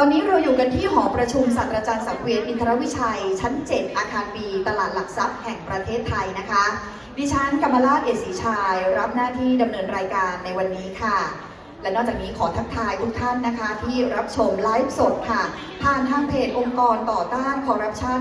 ตอนนี้เราอยู่กันที่หอประชุมศาสตราจารย์สังเวียนอินทรวิชัย ชั้น 7 อาคารบีตลาดหลักทรัพย์แห่งประเทศไทยนะคะ ดิฉันกำมลาศเอศรีชาย รับหน้าที่ดำเนินรายการในวันนี้ค่ะ และนอกจากนี้ขอทักทายทุกท่านนะคะ ที่รับชมไลฟ์สดค่ะ ผ่านทางเพจองค์กรต่อต้านคอร์รัปชัน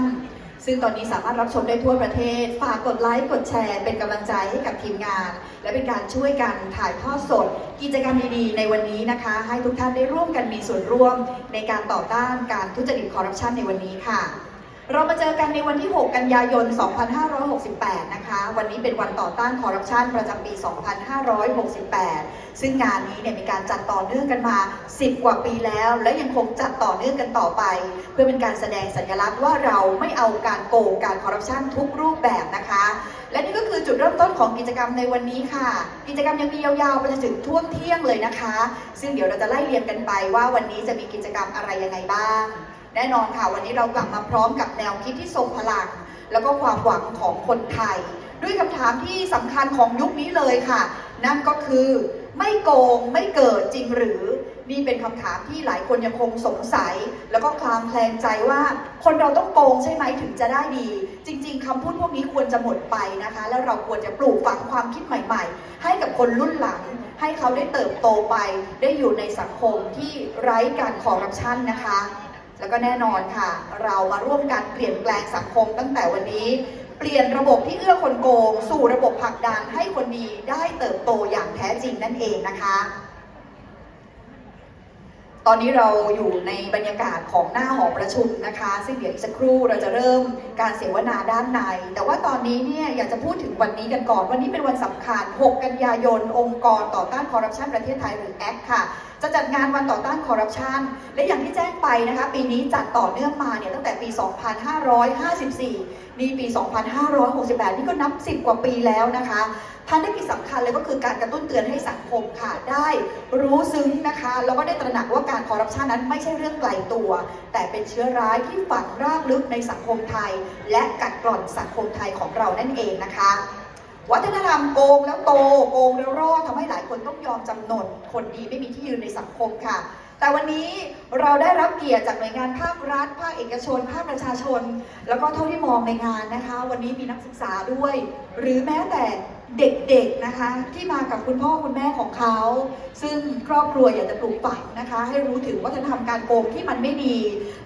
ซึ่งตอนนี้สามารถรับชมได้ทั่วประเทศ ฝากกดไลค์ กดแชร์ เป็นกำลังใจให้กับทีมงาน และเป็นการช่วยกันถ่ายทอดสด กิจกรรมดีๆ ในวันนี้นะคะ ให้ทุกท่านได้ร่วมกันมีส่วนร่วม ในการต่อต้านการทุจริตคอร์รัปชันในวันนี้ค่ะ เรามาเจอกันในวันที่ 6 กันยายน 2568 นะคะ วันนี้เป็นวันต่อต้านคอร์รัปชันประจำปี 2568 ซึ่งงานนี้เนี่ยมีการจัดต่อเนื่องกันมา 10 กว่าปีแล้ว และยังคงจัดต่อเนื่องกันต่อไป เพื่อเป็นการแสดงสัญลักษณ์ว่าเราไม่เอาการโกงการคอร์รัปชันทุกรูปแบบนะคะ และนี่ก็คือจุดเริ่มต้นของกิจกรรมในวันนี้ค่ะ กิจกรรมยังมียาวๆไปจนถึงท่วงเที่ยงเลยนะคะ ซึ่งเดี๋ยวเราจะไล่เรียงกันไปว่าวันนี้จะมีกิจกรรมอะไรยังไงบ้าง แน่นอนค่ะ วันนี้เรากลับมาพร้อมกับแนวคิดที่ทรงพลัง แล้วก็ความหวังของคนไทย ด้วยคำถามที่สำคัญของยุคนี้เลยค่ะ นั่นก็คือไม่โกงไม่เกิดจริงหรือนี่เป็นคำถามที่หลายคนยังคงสงสัย แล้วก็คลางแคลงใจว่า คนเราต้องโกงใช่ไหมถึงจะได้ดี จริง ๆคำพูดพวกนี้ควรจะหมดไปนะคะ แล้วเราควรจะปลูกฝังความคิดใหม่ ๆ ให้กับคนรุ่นหลัง ให้เขาได้เติบโตไป ได้อยู่ในสังคมที่ไร้การคอร์รัปชันนะคะ แล้วก็แน่นอนค่ะ เรามาร่วมกันเปลี่ยนแปลงสังคมตั้งแต่วันนี้ เปลี่ยนระบบที่เอื้อคนโกง สู่ระบบผลักดันให้คนดีได้เติบโตอย่างแท้จริงนั่นเองนะคะ ตอนนี้เราอยู่ในบรรยากาศของหน้าหอประชุมนะคะ ซึ่งเดี๋ยวอีกสักครู่เราจะเริ่มการเสวนาด้านใน แต่ว่าตอนนี้เนี่ยอยากจะพูดถึงวันนี้กันก่อน วันนี้เป็นวันสำคัญ 6 กันยายน องค์กรต่อต้านคอร์รัปชันประเทศไทยหรือแอคค่ะจะจัดงานวันต่อต้านคอร์รัปชันและอย่างที่แจ้งไปนะคะ ปีนี้จัดต่อเนื่องมาเนี่ยตั้งแต่ปี 2554นี่ปี 2568 นี่ก็นับ 10 กว่าปีแล้วนะคะภารกิจสำคัญเลยก็คือการกระตุ้นเตือนให้สังคมค่ะ ได้รู้ซึ้งนะคะ แล้วก็ได้ตระหนักว่าการคอร์รัปชันนั้นไม่ใช่เรื่องไกลตัว แต่เป็นเชื้อร้ายที่ฝังรากลึกในสังคมไทย และกัดกร่อนสังคมไทยของเรานั่นเองนะคะ วัฒนธรรมโกงแล้วโตโกงแล้วรอดทำให้หลายคนต้องยอมจำนน คนดีไม่มีที่ยืนในสังคมค่ะ แต่วันนี้เราได้รับเกียรติจากหน่วยงานภาครัฐ ภาคเอกชน ภาคประชาชน แล้วก็เท่าที่มองในงานนะคะ วันนี้มีนักศึกษาด้วย หรือแม้แต่เด็กๆนะคะที่มากับคุณพ่อคุณแม่ของเขา ซึ่งครอบครัวอยากจะปลูกฝังนะคะ ให้รู้ถึงวัฒนธรรมการโกงที่มันไม่ดี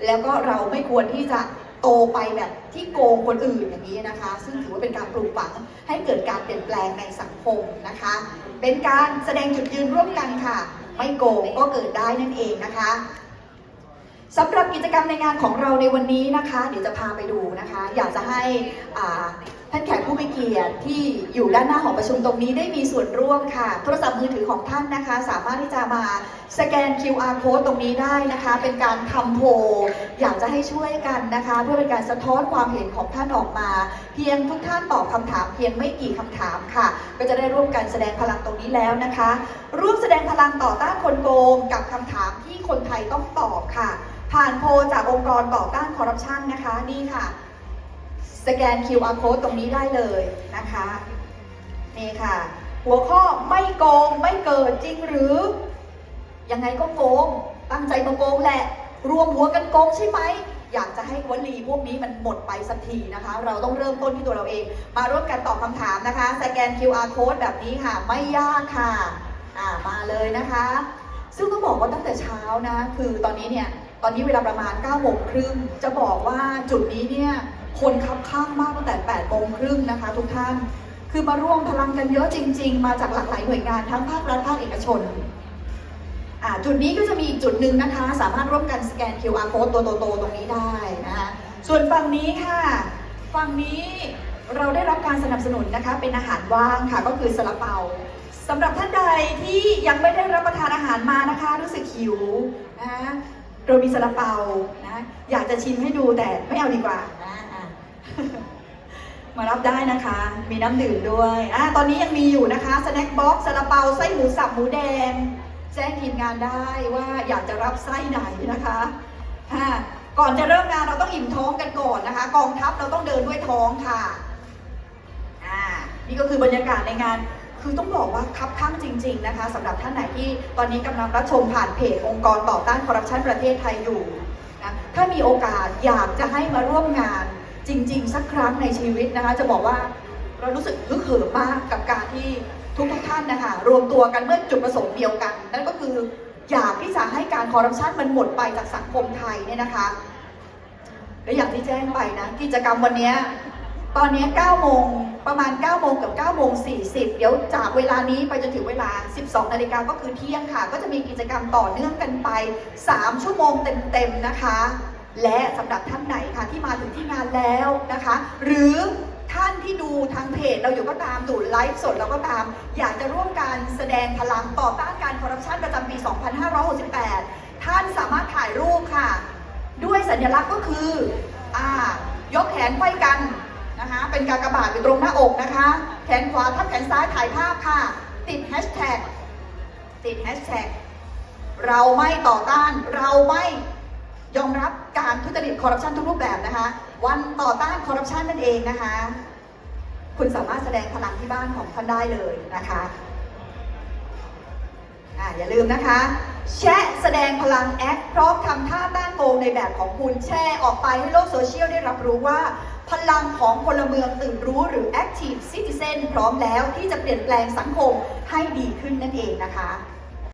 แล้วก็เราไม่ควรที่จะ โตไปแบบที่โกงคนอื่นอย่างนี้นะคะ ซึ่งถือว่าเป็นการปลูกฝังให้เกิดการเปลี่ยนแปลงในสังคมนะคะ เป็นการแสดงจุดยืนร่วมกันค่ะ ไม่โกงก็เกิดได้นั่นเองนะคะสำหรับกิจกรรมในงานของเราในวันนี้นะคะ เดี๋ยวจะพาไปดูนะคะ อยากจะให้อ่า ท่านแขกผู้มีเกียรติที่อยู่ด้านหน้าหอประชุมตรงนี้ได้มีส่วนร่วมค่ะ โทรศัพท์มือถือของท่านนะคะ สามารถที่จะมาสแกน QR code ตรงนี้ได้นะคะ เป็นการทำโพลอยากจะให้ช่วยกันนะคะ เพื่อเป็นการสะท้อนความเห็นของท่านออกมา เพียงทุกท่านตอบคำถามเพียงไม่กี่คำถามค่ะ ก็จะได้ร่วมกันแสดงพลังตรงนี้แล้วนะคะ ร่วมแสดงพลังต่อต้านคนโกงกับคำถามที่คนไทยต้องตอบค่ะ ผ่านโพลจากองค์กรต่อต้านคอร์รัปชันนะคะนี่ค่ะ สแกน QR code ตรงนี้ได้เลยนะคะ นี่ค่ะ หัวข้อไม่โกงไม่เกิดจริงหรือ ยังไงก็โกง ตั้งใจมาโกงแหละ รวมหัวกันโกงใช่ไหม อยากจะให้วลีพวกนี้มันหมดไปสักทีนะคะ เราต้องเริ่มต้นที่ตัวเราเอง มาร่วมกันตอบคำถามนะคะ สแกน QR code แบบนี้ค่ะ ไม่ยากค่ะ อ่ามาเลยนะคะ ซึ่งต้องบอกว่าตั้งแต่เช้านะ คือตอนนี้เนี่ย ตอนนี้เวลาประมาณ9โมงครึ่งจะบอกว่าจุดนี้เนี่ยคนคับข้างมากตั้งแต่8โมงครึ่งนะคะ ทุกท่าน คือมาร่วมพลังกันเยอะจริง ๆ มาจากหลากหลายหน่วยงานทั้งภาครัฐภาคเอกชนจุดนี้ก็จะมีอีกจุดหนึ่งนะคะ สามารถร่วมกันสแกน QR code ตัวโตๆตรงนี้ได้นะคะส่วนฝั่งนี้ค่ะฝั่งนี้เราได้รับการสนับสนุนนะคะ เป็นอาหารว่างค่ะก็คือซาลาเปาสำหรับท่านใดที่ยังไม่ได้รับประทานอาหารมานะคะ รู้สึกหิวนะ เรามีซาลาเปานะอยากจะชิมให้ดูแต่ไม่เอาดีกว่านะมารับได้นะคะ มีน้ำดื่มด้วยอะตอนนี้ยังมีอยู่นะคะสแน็คบ็อกซ์ซาลาเปาไส้หมูสับหมูแดง แจ้งทีมงานได้ว่าอยากจะรับไส้ไหนนะคะอะก่อนจะเริ่มงานเราต้องอิ่มท้องกันก่อนนะคะ กองทัพเราต้องเดินด้วยท้องค่ะอ่านี่ก็คือบรรยากาศในงาน คือต้องบอกว่าคับข้างจริง ๆ นะคะสำหรับท่านไหนที่ตอนนี้กำลังรับชมผ่านเพจองค์กรต่อต้านคอร์รัปชันประเทศไทยอยู่นะถ้ามีโอกาสอยากจะให้มาร่วมงานจริง ๆ สักครั้งในชีวิตนะคะ จะบอกว่าเรารู้สึกฮึกเหิมมากกับการที่ทุกๆท่านนะคะรวมตัวกันเมื่อจุดประสงค์เดียวกัน นั่นก็คืออยากที่จะให้การคอร์รัปชันมันหมดไปจากสังคมไทยเนี่ยนะคะและอย่างที่แจ้งไปนะกิจกรรมวันนี้ ตอนนี้9โมงประมาณ9โมงกับ9โมง40 เดี๋ยวจากเวลานี้ไปจนถึงเวลา 12 นาฬิกาก็คือเที่ยงค่ะ ก็จะมีกิจกรรมต่อเนื่องกันไป 3 ชั่วโมงเต็มๆนะคะ และสำหรับท่านไหนค่ะที่มาถึงที่งานแล้วนะคะ หรือท่านที่ดูทางเพจเราอยู่ก็ตามดูไลฟ์สดเราก็ตาม อยากจะร่วมการแสดงพลังต่อต้านการคอร์รัปชันประจำปี 2568 ท่านสามารถถ่ายรูปค่ะ ด้วยสัญลักษณ์ก็คืออ่ายกแขนไขว้กัน นะคะ เป็นกากระบาดอยู่ตรงหน้าอกนะคะ แขนขวาทับแขนซ้ายถ่ายภาพค่ะ ติดแฮชแท็กติดแฮชแท็กเราไม่ต่อต้าน เราไม่ยอมรับการทุจริตคอร์รัปชันทุกรูปแบบนะคะ วันต่อต้านคอร์รัปชันนั่นเองนะคะ คุณสามารถแสดงพลังที่บ้านของท่านได้เลยนะคะอ่าอย่าลืมนะคะ แชะแสดงพลังแอคพร้อมทำท่าต้านโกงในแบบของคุณแชร์ออกไปให้โลกโซเชียลได้รับรู้ว่า พลังของพลเมืองตื่นรู้หรือ Active Citizen พร้อมแล้วที่จะเปลี่ยนแปลงสังคมให้ดีขึ้นนั่นเองนะคะ